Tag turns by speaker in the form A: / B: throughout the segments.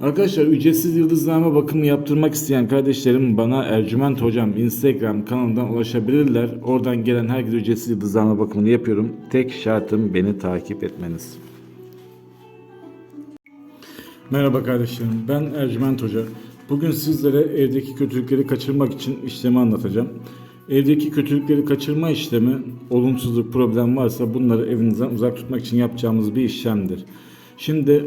A: Arkadaşlar ücretsiz yıldızlama bakımı yaptırmak isteyen kardeşlerim bana Ercüment Hocam Instagram kanalından ulaşabilirler. Oradan gelen herkese ücretsiz yıldızlama bakımını yapıyorum. Tek şartım beni takip etmeniz. Merhaba kardeşlerim ben Ercüment Hoca. Bugün sizlere evdeki kötülükleri kaçırmak için işlemi anlatacağım. Evdeki kötülükleri kaçırma işlemi olumsuzluk problem varsa bunları evinizden uzak tutmak için yapacağımız bir işlemdir. Şimdi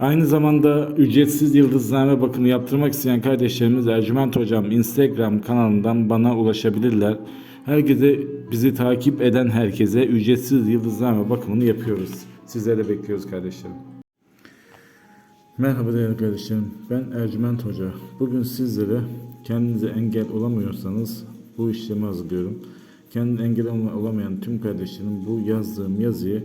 A: Aynı zamanda ücretsiz yıldızname bakımı yaptırmak isteyen kardeşlerimiz Ercüment Hocam Instagram kanalından bana ulaşabilirler. Herkese bizi takip eden herkese ücretsiz yıldızname bakımını yapıyoruz. Sizleri bekliyoruz kardeşlerim. Merhaba değerli kardeşlerim. Ben Ercüment Hoca. Bugün sizlere kendinize engel olamıyorsanız bu işlemi hazırlıyorum. Kendine engel olamayan tüm kardeşlerim bu yazdığım yazıyı